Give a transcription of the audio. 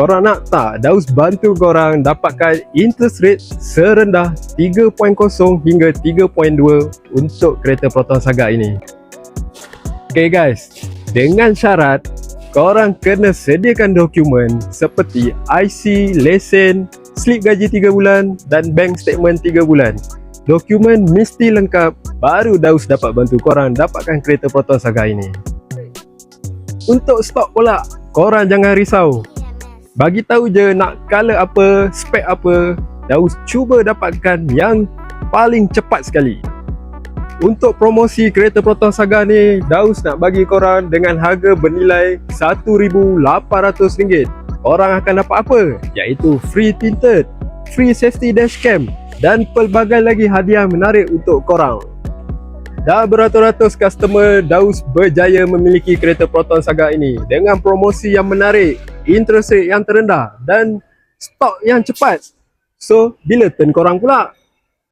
Korang nak tak Daus bantu korang dapatkan interest rate serendah 3.0 hingga 3.2 untuk kereta Proton Saga ini. Okay guys, dengan syarat korang kena sediakan dokumen seperti IC, lesen, slip gaji 3 bulan dan bank statement 3 bulan. Dokumen mesti lengkap baru Daus dapat bantu korang dapatkan kereta Proton Saga ini. Untuk stok pula, korang jangan risau. Bagi tahu je nak color apa, spek apa, Daus cuba dapatkan yang paling cepat sekali. Untuk promosi kereta Proton Saga ni, Daus nak bagi korang dengan harga bernilai RM1,800. Korang akan dapat apa? Iaitu free tinted, free safety dashcam dan pelbagai lagi hadiah menarik untuk korang. Dah beratus-ratus customer Daus berjaya memiliki kereta Proton Saga ini dengan promosi yang menarik, interest rate yang terendah dan stok yang cepat. So, bila turn korang pula?